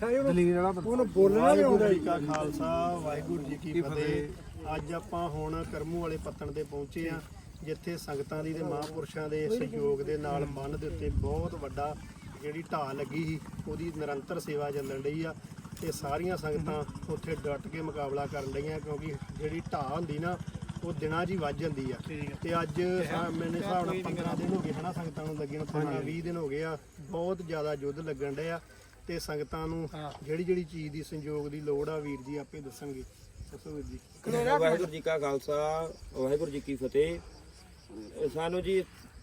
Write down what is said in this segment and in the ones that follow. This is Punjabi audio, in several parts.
ਦਲੀਲ ਵਾਲਾ ਉਹਨੂੰ ਬੋਲਣਾ ਵੀ ਆਉਂਦਾ ਜੀ। ਕਾ ਖਾਲਸਾ ਵਾਹਿਗੁਰੂ ਜੀ ਕੀ ਫਤਿਹ। ਅੱਜ ਆਪਾਂ ਹੁਣ ਕਰਮੂ ਵਾਲੇ ਪੱਤਣ ਤੇ ਪਹੁੰਚੇ ਆ ਜਿੱਥੇ ਸੰਗਤਾਂ ਦੀ ਤੇ ਮਹਾਂਪੁਰਸ਼ਾਂ ਦੇ ਸਹਿਯੋਗ ਦੇ ਨਾਲ ਬੰਨ ਦੇ ਉੱਤੇ ਬਹੁਤ ਵੱਡਾ ਜਿਹੜੀ ਢਾਹ ਲੱਗੀ ਸੀ ਉਹਦੀ ਨਿਰੰਤਰ ਸੇਵਾ ਚੱਲਣ ਰਹੀ ਆ ਤੇ ਸਾਰੀਆਂ ਸੰਗਤਾਂ ਉੱਥੇ ਡਟ ਕੇ ਮੁਕਾਬਲਾ ਕਰਨ ਰਹੀਆਂ ਕਿਉਂਕਿ ਜਿਹੜੀ ਢਾਹ ਹੁੰਦੀ ਨਾ ਉਹ ਦਿਨਾਂ ਹੀ ਵੱਜ ਜਾਂਦੀ ਆ। ਤੇ ਅੱਜ ਮੇਰੇ ਹਿਸਾਬ ਨਾਲ 15 ਦਿਨ ਹੋ ਗਏ ਹਨਾ ਸੰਗਤਾਂ ਨੂੰ ਲੱਗੇ ਨੂੰ 15 20 ਦਿਨ ਹੋ ਗਏ ਆ ਬਹੁਤ ਜ਼ਿਆਦਾ ਯੁੱਧ ਲੱਗਣ ਡਿਆ ਤੇ ਸੰਗਤਾਂ ਨੂੰ ਜਿਹੜੀ ਜਿਹੜੀ ਚੀਜ਼ ਦੀ ਸੰਯੋਗ ਦੀ ਲੋੜ ਆ ਵੀਰ ਜੀ ਆਪੇ ਦੱਸਣਗੇ। ਦੱਸੋ ਵੀਰ ਜੀ। ਵਾਹਿਗੁਰੂ ਜੀ ਕਾ ਖਾਲਸਾ ਵਾਹਿਗੁਰੂ ਜੀ ਕੀ ਫਤਿਹ। ਸਾਨੂੰ ਜੀ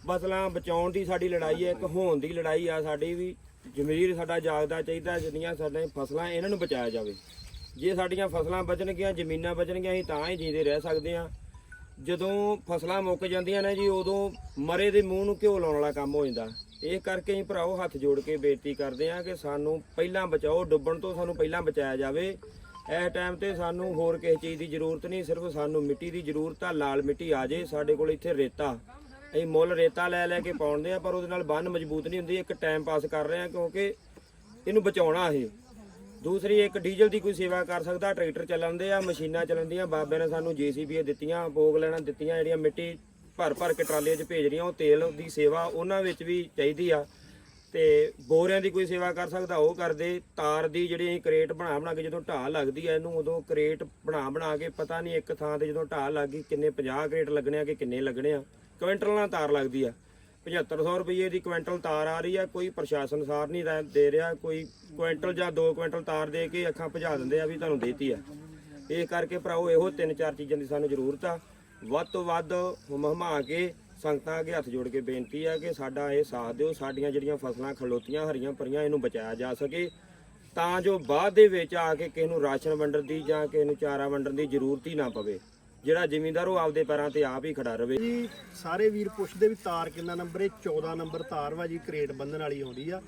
ਫਸਲਾਂ ਬਚਾਉਣ ਦੀ ਸਾਡੀ ਲੜਾਈ ਹੈ ਇੱਕ ਹੋਣ ਦੀ ਲੜਾਈ ਆ ਸਾਡੀ ਵੀ। ਜ਼ਮੀਰ ਸਾਡਾ ਜਾਗਦਾ ਚਾਹੀਦਾ ਜਿਹੜੀਆਂ ਸਾਡੇ ਫਸਲਾਂ ਇਹਨਾਂ ਨੂੰ ਬਚਾਇਆ ਜਾਵੇ। ਜੇ ਸਾਡੀਆਂ ਫਸਲਾਂ ਬਚਣਗੀਆਂ ਜ਼ਮੀਨਾਂ ਬਚਣਗੀਆਂ ਅਸੀਂ ਤਾਂ ਹੀ ਜੀਂਦੇ ਰਹਿ ਸਕਦੇ ਹਾਂ। ਜਦੋਂ ਫਸਲਾਂ ਮੁੱਕ ਜਾਂਦੀਆਂ ਨੇ ਜੀ ਉਦੋਂ ਮਰੇ ਦੇ ਮੂੰਹ ਨੂੰ ਘਿਓ ਲਾਉਣ ਵਾਲਾ ਕੰਮ ਹੋ ਜਾਂਦਾ। ਇਹ ਕਰਕੇ ਅਸੀਂ ਭਰਾਓ ਹੱਥ ਜੋੜ ਕੇ ਬੇਨਤੀ ਕਰਦੇ ਹਾਂ ਕਿ ਸਾਨੂੰ ਪਹਿਲਾਂ ਬਚਾਓ, ਡੁੱਬਣ ਤੋਂ ਸਾਨੂੰ ਪਹਿਲਾਂ ਬਚਾਇਆ ਜਾਵੇ। ਇਸ ਟਾਈਮ ਤੇ ਸਾਨੂੰ ਹੋਰ ਕਿਸੇ ਚੀਜ਼ ਦੀ ਜ਼ਰੂਰਤ ਨਹੀਂ, ਸਿਰਫ ਸਾਨੂੰ ਮਿੱਟੀ ਦੀ ਜ਼ਰੂਰਤ ਆ, ਲਾਲ ਮਿੱਟੀ ਆ ਜੇ। ਸਾਡੇ ਕੋਲ ਇੱਥੇ ਰੇਤਾ, ਅਸੀਂ ਮੁੱਲ ਰੇਤਾ ਲੈ ਲੈ ਕੇ ਪਾਉਂਦੇ ਆ ਪਰ ਉਹਦੇ ਨਾਲ ਬੰਨ ਮਜ਼ਬੂਤ ਨਹੀਂ ਹੁੰਦੀ। ਇੱਕ ਟਾਈਮ ਪਾਸ ਕਰ ਰਹੇ ਆ ਕਿਉਂਕਿ ਇਹਨੂੰ ਬਚਾਉਣਾ ਇਹ। ਦੂਸਰੀ, ਇੱਕ ਡੀਜ਼ਲ ਦੀ ਕੋਈ ਸੇਵਾ ਕਰ ਸਕਦਾ, ਟਰੈਕਟਰ ਚੱਲਣ ਆ, ਮਸ਼ੀਨਾਂ ਚੱਲਣ ਦੀਆਂ। ਬਾਬੇ ਨੇ ਸਾਨੂੰ ਜੀਸੀਬੀ ਦਿੱਤੀਆਂ, ਭੋਗ ਲੈਣਾ ਦਿੱਤੀਆਂ, ਜਿਹੜੀਆਂ ਮਿੱਟੀ ਭਰ ਭਰ ਕੇ ਟਰਾਲੀਆਂ 'ਚ ਭੇਜ ਰਹੀਆਂ, ਉਹ ਤੇਲ ਦੀ ਸੇਵਾ ਉਹਨਾਂ ਵਿੱਚ ਵੀ ਚਾਹੀਦੀ ਆ। ਤੇ ਬੋਰਿਆਂ ਦੀ ਕੋਈ ਸੇਵਾ ਕਰ ਸਕਦਾ, ਉਹ ਕਰਦੇ। ਤਾਰ ਦੀ ਜਿਹੜੀ ਅਸੀਂ ਕਰੇਟ ਬਣਾ ਬਣਾ ਕੇ ਜਦੋਂ ਢਾਹ ਲੱਗਦੀ ਆ, ਇਹਨੂੰ ਉਦੋਂ ਕਰੇਟ ਬਣਾ ਬਣਾ ਕੇ ਪਤਾ ਨਹੀਂ ਇੱਕ ਥਾਂ ਤੇ ਜਦੋਂ ਢਾਹ ਲੱਗ ਗਈ, ਕਿੰਨੇ 50 ਕਰੇਟ ਲੱਗਣੇ ਆ ਕਿ ਕਿੰਨੇ ਲੱਗਣੇ ਆ। ਕੁਇੰਟਲ ਨਾਲ ਤਾਰ ਲੱਗਦੀ ਆ। 7500 ਰੁਪਏ ਦੀ ਕੁਇੰਟਲ ਤਾਰ ਆ ਰਹੀ ਆ, ਕੋਈ ਪ੍ਰਸ਼ਾਸਨ ਸਾਰ ਨਹੀਂ ਰਹਿ- ਦੇ ਰਿਹਾ, ਕੋਈ ਕੁਇੰਟਲ ਜਾਂ 2 ਕੁਇੰਟਲ ਤਾਰ ਦੇ ਕੇ ਅੱਖਾਂ ਭਜਾ ਦਿੰਦੇ ਆ ਵੀ ਤੁਹਾਨੂੰ ਦੇਤੀ ਆ। ਇਹ ਕਰਕੇ ਭਰਾਓ, ਇਹੋ ਤਿੰਨ ਚਾਰ ਚੀਜ਼ਾਂ ਦੀ ਸਾਨੂੰ ਜ਼ਰੂਰਤ ਆ। ਵੱਧ ਤੋਂ ਵੱਧ ਹਮਾ ਕੇ ਸੰਗਤਾਂ ਅੱਗੇ ਹੱਥ ਜੋੜ ਕੇ ਬੇਨਤੀ ਆ ਕਿ ਸਾਡਾ ਇਹ ਸਾਥ ਦਿਓ, ਸਾਡੀਆਂ ਜਿਹੜੀਆਂ ਫਸਲਾਂ ਖਲੋਤੀਆਂ, ਹਰੀਆਂ ਭਰੀਆਂ, ਇਹਨੂੰ ਬਚਾਇਆ ਜਾ ਸਕੇ। ਤਾਂ ਜੋ ਬਾਅਦ ਦੇ ਵਿੱਚ ਆ ਕੇ ਕਿਸੇ ਨੂੰ ਰਾਸ਼ਨ ਵੰਡਣ ਦੀ ਜਾਂ ਕਿਸੇ ਨੂੰ ਚਾਰਾ ਵੰਡਣ ਦੀ ਜ਼ਰੂਰਤ ਹੀ ਨਾ ਪਵੇ। ਜਿਹੜਾ ਜ਼ਿਮੀਂਦਾਰ ਉਹ ਆਪਦੇ ਪੈਰਾਂ ਤੇ ਆਪ ਹੀ ਖੜਾ ਰਵੇ। ਜੀ, ਸਾਰੇ ਵੀਰ ਪੁੱਛਦੇ ਵੀ ਤਾਰ ਕਿੰਨਾ ਨੰਬਰ ਹੈ 14 ਨੰਬਰ ਤਾਰ ਵਾ ਜੀ, ਕਰੇਟ ਬੰਨਣ ਵਾਲੀ ਆਉਂਦੀ ਆ।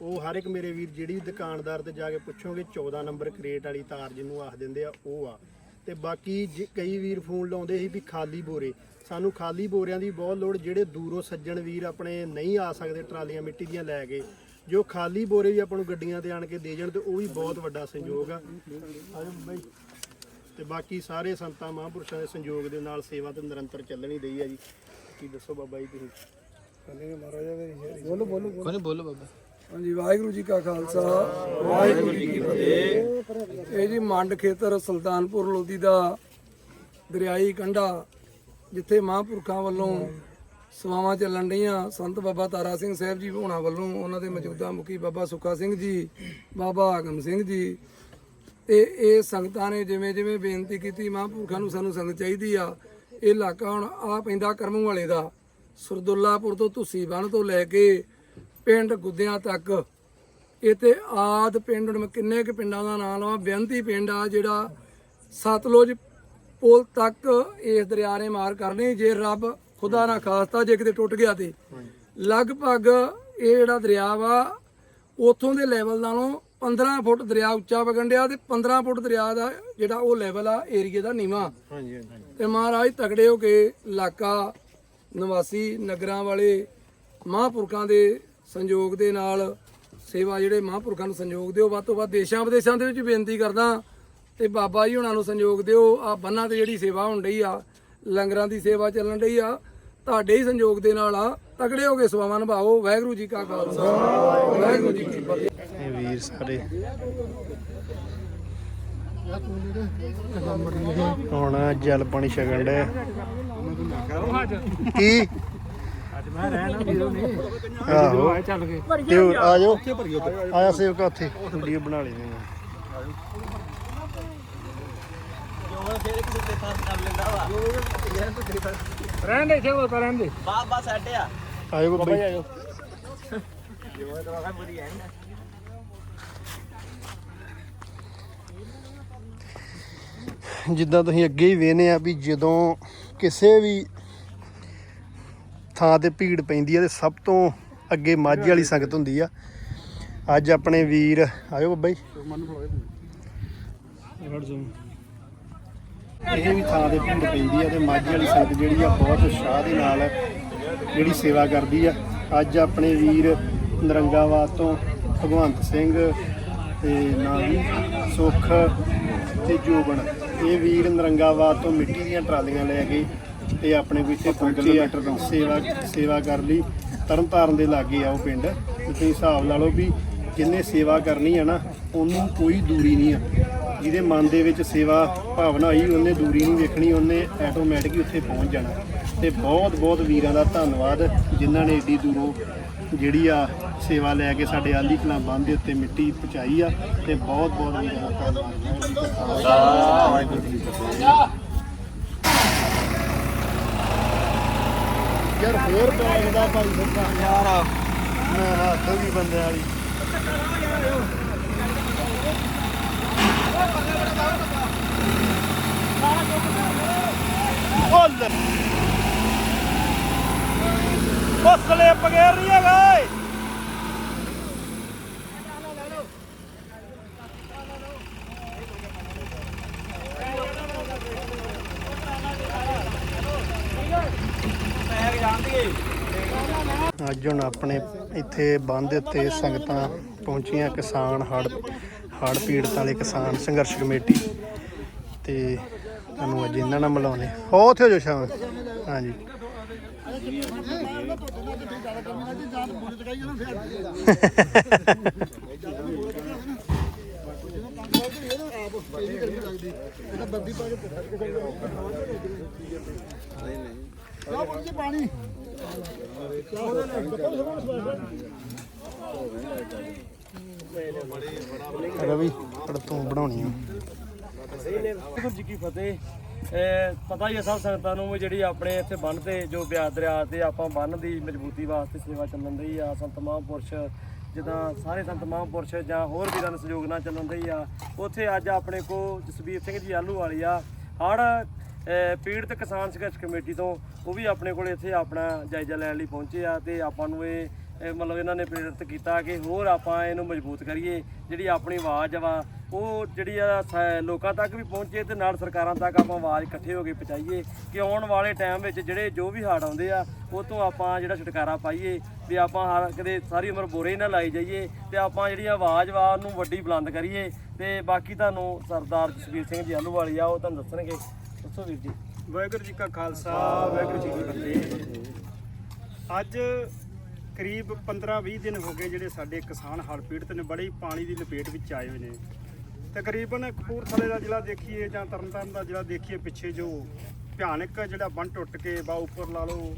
ਉਹ ਹਰ ਇੱਕ ਮੇਰੇ ਵੀਰ ਜਿਹੜੀ ਦੁਕਾਨਦਾਰ ਤੇ ਜਾ ਕੇ ਪੁੱਛੋਗੇ 14 ਨੰਬਰ ਕਰੇਟ ਵਾਲੀ ਤਾਰ ਜਿਹਨੂੰ ਆਖ ਦਿੰਦੇ ਆ, ਉਹ ਆ। ਤੇ ਬਾਕੀ ਜੇ ਕਈ ਵੀਰ ਫੋਨ ਲਾਉਂਦੇ ਸੀ ਵੀ ਖਾਲੀ ਬੋਰੇ। ਸਾਨੂੰ ਖਾਲੀ ਬੋਰਿਆਂ ਦੀ ਬਹੁਤ ਲੋੜ, ਜਿਹੜੇ ਦੂਰੋਂ ਸੱਜਣ ਵੀਰ ਆਪਣੇ ਨਹੀਂ ਆ ਸਕਦੇ ਟਰਾਲੀਆਂ ਮਿੱਟੀ ਦੀਆਂ ਲੈ ਕੇ, ਜੋ ਖਾਲੀ ਬੋਰੇ ਵੀ ਆਪਾਂ ਨੂੰ ਗੱਡੀਆਂ ਤੇ ਆਣ ਕੇ ਦੇ ਜਾਣ ਤੇ ਉਹ ਵੀ ਬਹੁਤ ਵੱਡਾ ਸੰਯੋਗ ਆ। ਤੇ ਬਾਕੀ ਸਾਰੇ ਸੰਤਾਂ ਮਹਾਂਪੁਰਸ਼ਾਂ ਦੇ ਸੰਯੋਗ ਦੇ ਨਾਲ ਸੇਵਾ ਤੇ ਨਿਰੰਤਰ ਚੱਲਣੀ ਰਹੀ ਆ ਜੀ। ਕੀ ਦੱਸੋ ਬਾਬਾ ਜੀ ਤੁਸੀਂ? ਬੋਲੋ ਬੋਲੋ ਕੋਈ ਬੋਲੋ। ਬਾਬਾ ਹਾਂਜੀ ਵਾਹਿਗੁਰੂ ਜੀ ਕਾ ਖਾਲਸਾ। ਵਾਹਿਗੁਰੂ ਜੀ ਕੀ ਫਤਿਹ। ਇਹ ਜੀ ਮੰਡ ਖੇਤਰ ਸੁਲਤਾਨਪੁਰ ਲੋਧੀ ਦਾ ਦਰਿਆਈ ਕੰਢਾ ਜਿੱਥੇ ਮਹਾਂਪੁਰਖਾਂ ਵੱਲੋਂ ਸਵਾਵਾਂ ਚੱਲਣ ਰਹੀਆਂ ਸੰਤ ਬਾਬਾ ਤਾਰਾ ਸਿੰਘ ਸਾਹਿਬ ਜੀ ਹੋਣਾ ਵੱਲੋਂ ਉਹਨਾਂ ਦੇ ਮੌਜੂਦਾ ਮੁਖੀ ਬਾਬਾ ਸੁੱਖਾ ਸਿੰਘ ਜੀ ਬਾਬਾ ਆਗਮ ਸਿੰਘ ਜੀ। ਤੇ ਇਹ ਸੰਗਤਾਂ ਨੇ ਜਿਵੇਂ ਜਿਵੇਂ ਬੇਨਤੀ ਕੀਤੀ ਮਹਾਂਪੁਰਖਾਂ ਨੂੰ ਸਾਨੂੰ ਸੰਗਤ ਚਾਹੀਦੀ ਆ। ਇਹ ਇਲਾਕਾ ਹੁਣ ਆ ਪੈਂਦਾ ਕਰਮੂ ਵਾਲੇ ਦਾ। ਸਰਦੁੱਲਾਪੁਰ ਤੋਂ ਧੁੱਸੀ ਬੰਨ ਤੋਂ ਲੈ ਕੇ ਪਿੰਡ ਗੁੱਦਿਆਂ ਤੱਕ। ਇਹ ਤੇ ਆਦ ਪਿੰਡ ਹੁਣ ਕਿੰਨੇ ਕੁ ਪਿੰਡਾਂ ਦਾ ਨਾਮ ਲਵਾਂ। ਬੇਅੰਤੀ ਪਿੰਡ ਆ ਜਿਹੜਾ ਸਤਲੁਜ ਪੁਲ ਤੱਕ ਇਸ ਦਰਿਆ ਨੇ ਮਾਰ ਕਰਨੀ ਜੇ ਰੱਬ ਖੁਦਾ ਨਾ ਖਾਸਤਾ ਜੇ ਕਿਤੇ ਟੁੱਟ ਗਿਆ ਤੇ। ਲਗਭਗ ਇਹ ਜਿਹੜਾ ਦਰਿਆ ਵਾ ਉਥੋਂ ਦੇ ਲੈਵਲ ਨਾਲੋਂ 15 ਫੁੱਟ ਦਰਿਆ ਉੱਚਾ ਵਗਣ ਡਿਆ ਤੇ 15 ਫੁੱਟ ਦਰਿਆ ਦਾ ਜਿਹੜਾ ਉਹ ਲੈਵਲ ਆ ਏਰੀਏ ਦਾ ਨੀਵਾ। ਹਾਂਜੀ ਹਾਂਜੀ ਤੇ ਮਹਾਰਾਜ ਤਗੜੇ ਹੋ ਕੇ ਇਲਾਕਾ ਨਿਵਾਸੀ ਨਗਰਾਂ ਵਾਲੇ ਮਹਾਂਪੁਰਖਾਂ ਦੇ ਸੰਯੋਗ ਦੇ ਨਾਲ ਸੇਵਾ ਜਿਹੜੇ ਮਹਾਂਪੁਰਖਾਂ ਨੂੰ ਸੰਯੋਗ ਦਿਓ ਵੱਧ ਤੋਂ ਵੱਧ ਦੇਸ਼ਾਂ ਵਿਦੇਸ਼ਾਂ ਦੇ ਵਿੱਚ ਬੇਨਤੀ ਕਰਦਾ ਤੇ ਬਾਬਾ ਜੀ ਹੁਣਾਂ ਨੂੰ ਸੰਯੋਗ ਦਿਓ। ਆ ਬੰਨਾਂ ਤੇ ਜਿਹੜੀ ਸੇਵਾ ਹੋਣ ਡਈ ਆ ਲੰਗਰਾਂ ਦੀ ਸੇਵਾ ਚੱਲਣ ਡਈ ਆ ਤੁਹਾਡੇ ਹੀ ਸੰਯੋਗ ਦੇ ਨਾਲ ਆ ਤਗੜੇ ਹੋ ਕੇ ਸੇਵਾਵਾਂ ਨਿਭਾਓ। ਵਾਹਿਗੁਰੂ ਜੀ ਕਾ ਖਾਲਸਾ। ਵਾਹਿਗੁਰੂ ਜੀ ਕੀ ਫਤਿਹ। ਇਹ ਵੀਰ ਸਾਰੇ ਹੁਣ ਜਲ ਪਾਣੀ ਛਕਣ ਡੇ ਕੀ? ਮੈਂ ਰਹਿਣਾ ਵੀਰੋ ਨੇ ਆਹੋ। ਚੱਲ ਕੇ ਤੇ ਹੋਰ ਆ ਜਾਓ। ਆਇਆ ਸੇਵਕਾ ਉੱਥੇ। ਵੀਡੀਓ ਬਣਾ ਲਈ ਨੇ। ਰਹਿਣ ਦੇ ਇੱਥੇ ਉਹ ਤਾਂ ਰਹਿਣ ਦੇ। ਆਇਓ ਬੱਬੇ ਆਇਓ ਜਿੱਦਾਂ ਤੁਸੀਂ ਅੱਗੇ ਹੀ ਵੇਖਨੇ ਆ ਵੀ ਜਦੋਂ ਕਿਸੇ ਵੀ ਥਾਂ ਤੇ ਭੀੜ ਪੈਂਦੀ ਆ ਤੇ ਸਭ ਤੋਂ ਅੱਗੇ ਮਾਝੇ ਵਾਲੀ ਸੰਗਤ ਹੁੰਦੀ ਆ। ਅੱਜ ਆਪਣੇ ਵੀਰ, ਆਇਓ ਬੱਬਾ ਜੀ। ਇਹ ਵੀ ਥਾਂ ਤੇ ਭੀੜ ਪੈਂਦੀ ਆ ਤੇ ਮਾਝੇ ਵਾਲੀ ਸੰਗਤ ਜਿਹੜੀ ਆ ਬਹੁਤ ਉਤਸ਼ਾਹ ਦੇ ਨਾਲ ਜਿਹੜੀ ਸੇਵਾ ਕਰਦੀ ਆ। ਅੱਜ ਆਪਣੇ ਵੀਰ ਨਰੰਗਾਵਾਦ ਤੋਂ ਭਗਵੰਤ ਸਿੰਘ ਤੇ ਨਾਲ ਹੀ ਸੁੱਖ ਤੇ ਜੋਬਨ। ਇਹ ਵੀਰ ਨਰੰਗਾਬਾਦ ਤੋਂ ਮਿੱਟੀ ਦੀਆਂ ਟਰਾਲੀਆਂ ਲੈ ਕੇ ਤੇ ਆਪਣੇ ਕੋਲ ਇੱਥੇ ਪਹੁੰਚੇ ਆ ਸੇਵਾ ਸੇਵਾ ਕਰ ਲਈ। ਤਰਨਤਾਰਨ ਦੇ ਲਾਗੇ ਆ ਉਹ ਪਿੰਡ। ਤੁਸੀਂ ਹਿਸਾਬ ਲਾ ਲਓ ਵੀ ਜਿੰਨੇ ਸੇਵਾ ਕਰਨੀ ਆ ਨਾ ਉਹਨੂੰ ਕੋਈ ਦੂਰੀ ਨਹੀਂ ਆ। ਜਿਹਦੇ ਮਨ ਦੇ ਵਿੱਚ ਸੇਵਾ ਭਾਵਨਾ ਹੋਈ ਉਹਨੇ ਦੂਰੀ ਨਹੀਂ ਵੇਖਣੀ ਉਹਨੇ ਆਟੋਮੈਟਿਕ ਹੀ ਉੱਥੇ ਪਹੁੰਚ ਜਾਣਾ। ਤੇ ਬਹੁਤ ਬਹੁਤ ਵੀਰਾਂ ਦਾ ਧੰਨਵਾਦ ਜਿਨ੍ਹਾਂ ਨੇ ਏਡੀ ਦੂਰੋਂ ਜਿਹੜੀ ਆ ਸੇਵਾ ਲੈ ਕੇ ਸਾਡੇ ਆਲੀ ਕਲਾਂ ਬੰਦ ਦੇ ਉੱਤੇ ਮਿੱਟੀ ਪਹੁੰਚਾਈ ਆ। ਤੇ ਬਹੁਤ ਬਹੁਤ ਵੀਰਾਂ ਦਾ ਧੰਨਵਾਦ ਵਾਹਿਗੁਰੂ ਜੀ ਕਾ ਖਾਲਸਾ ਯਾਰ ਫੇਰ ਬੈਗ ਦਾ ਭਾਈ ਸਰਕਾਰ ਯਾਰ, ਮੈਂ ਹੱਥ ਵੀ ਬੰਦੇ ਵਾਲੀ। ਬੋਲ ਬਸਲੇ ਪਗੇਰ ਨਹੀਂ ਹੈਗਾ ਏ ਅੱਜ ਹੁਣ ਆਪਣੇ ਇੱਥੇ ਬੰਦ ਦੇ ਉੱਤੇ ਸੰਗਤਾਂ ਪਹੁੰਚੀਆਂ ਕਿਸਾਨ ਹੜ ਹੜ ਪੀੜਤ ਵਾਲੇ ਕਿਸਾਨ ਸੰਘਰਸ਼ ਕਮੇਟੀ ਤੇ ਤੁਹਾਨੂੰ ਅੱਜ ਇਹਨਾਂ ਨਾਲ ਮਿਲਾਉਣੇ ਹੋ। ਉੱਥੇ ਹੋ ਜੋ ਸ਼ਾਮ। ਹਾਂਜੀ। ਰਵੀ ਪਰ ਤੂੰ ਬਣਾਉਣੀ ਆ। ਵਾਹਿਗੁਰੂ ਜੀ ਕੀ ਫਤਿਹ। ਇਹ ਪਤਾ ਹੀ ਹੈ ਸਭ ਸੰਗਤਾਂ ਨੂੰ ਵੀ ਜਿਹੜੀ ਆਪਣੇ ਇੱਥੇ ਬੰਨ ਤੇ ਜੋ ਬਿਆਸ ਦਰਿਆ ਤੇ ਆਪਾਂ ਬੰਨ ਦੀ ਮਜ਼ਬੂਤੀ ਵਾਸਤੇ ਸੇਵਾ ਚੱਲਣ ਦੀ ਆ ਸੰਤ ਮਹਾਂਪੁਰਸ਼ ਜਿੱਦਾਂ ਸਾਰੇ ਸੰਤ ਮਹਾਂਪੁਰਸ਼ ਜਾਂ ਹੋਰ ਵੀਰਾਂ ਦੇ ਸਹਿਯੋਗ ਨਾਲ ਚੱਲਣ ਦੀ ਆ, ਉੱਥੇ ਅੱਜ ਆਪਣੇ ਕੋ ਜਸਬੀਰ ਸਿੰਘ ਜੀ ਆਲੂ ਵਾਲੀ ਆ। ਹੜ ਪੀੜਤ ਕਿਸਾਨ ਸੰਘਰਸ਼ ਕਮੇਟੀ ਤੋਂ ਉਹ ਵੀ ਆਪਣੇ ਕੋਲ ਇੱਥੇ ਆਪਣਾ ਜਾਇਜ਼ਾ ਲੈਣ ਲਈ ਪਹੁੰਚੇ ਆ ਤੇ ਆਪਾਂ ਨੂੰ ਇਹ ਮਤਲਬ ਇਹਨਾਂ ਨੇ ਪ੍ਰੇਰਿਤ ਕੀਤਾ ਕਿ ਹੋਰ ਆਪਾਂ ਇਹਨੂੰ ਮਜ਼ਬੂਤ ਕਰੀਏ, ਜਿਹੜੀ ਆਪਣੀ ਆਵਾਜ਼ ਵਾ ਉਹ ਜਿਹੜੀ ਆ, ਸ- ਲੋਕਾਂ ਤੱਕ ਵੀ ਪਹੁੰਚੇ ਤੇ ਨਾਲ ਸਰਕਾਰਾਂ ਤੱਕ ਆਪਾਂ ਆਵਾਜ਼ ਇਕੱਠੇ ਹੋ ਕੇ ਪਹੁੰਚਾਈਏ ਕਿ ਆਉਣ ਵਾਲੇ ਟਾਈਮ ਵਿੱਚ ਜਿਹੜੇ ਜੋ ਵੀ ਹੜ੍ਹ ਆਉਂਦੇ ਆ, ਉਹ ਤੋਂ ਆਪਾਂ ਜਿਹੜਾ ਛੁਟਕਾਰਾ ਪਾਈਏ ਵੀ ਆਪਾਂ ਹਰ ਕਦੇ ਸਾਰੀ ਉਮਰ ਬੋਰੇ ਹੀ ਨਾ ਲਾਈ ਜਾਈਏ ਤੇ ਆਪਾਂ ਜਿਹੜੀ ਆਵਾਜ਼ ਵਾ, ਉਹਨੂੰ ਵੱਡੀ ਬੁਲੰਦ ਕਰੀਏ ਤੇ ਬਾਕੀ ਤੁਹਾਨੂੰ ਸਰਦਾਰ ਜਸਵੀਰ ਸਿੰਘ ਜੀ ਆਲੂਵਾਲੀ ਆ ਉਹ ਤੁਹਾਨੂੰ ਦੱਸਣਗੇ। ਦੱਸੋ ਵੀਰ ਜੀ। ਵਾਹਿਗੁਰੂ ਜੀ ਕਾ ਖਾਲਸਾ, ਵਾਹਿਗੁਰੂ ਜੀ ਕੀ ਫਤਿਹ। ਅੱਜ ਕਰੀਬ 15-20 ਦਿਨ ਹੋ ਗਏ ਜਿਹੜੇ ਸਾਡੇ ਕਿਸਾਨ ਹੜ੍ਹ ਪੀੜਤ ਨੇ, ਬੜੀ ਪਾਣੀ ਦੀ ਲਪੇਟ ਵਿੱਚ ਆਏ ਹੋਏ ਨੇ। ਤਕਰੀਬਨ ਕਪੂਰਥਲੇ ਦਾ ਜ਼ਿਲ੍ਹਾ ਦੇਖੀਏ ਜਾਂ ਤਰਨਤਾਰਨ ਦਾ ਜ਼ਿਲ੍ਹਾ ਦੇਖੀਏ, ਪਿੱਛੇ ਜੋ ਭਿਆਨਕ ਜਿਹੜਾ ਬੰਨ ਟੁੱਟ ਕੇ ਬਾ ਉੱਪਰ ਲਾ ਲਓ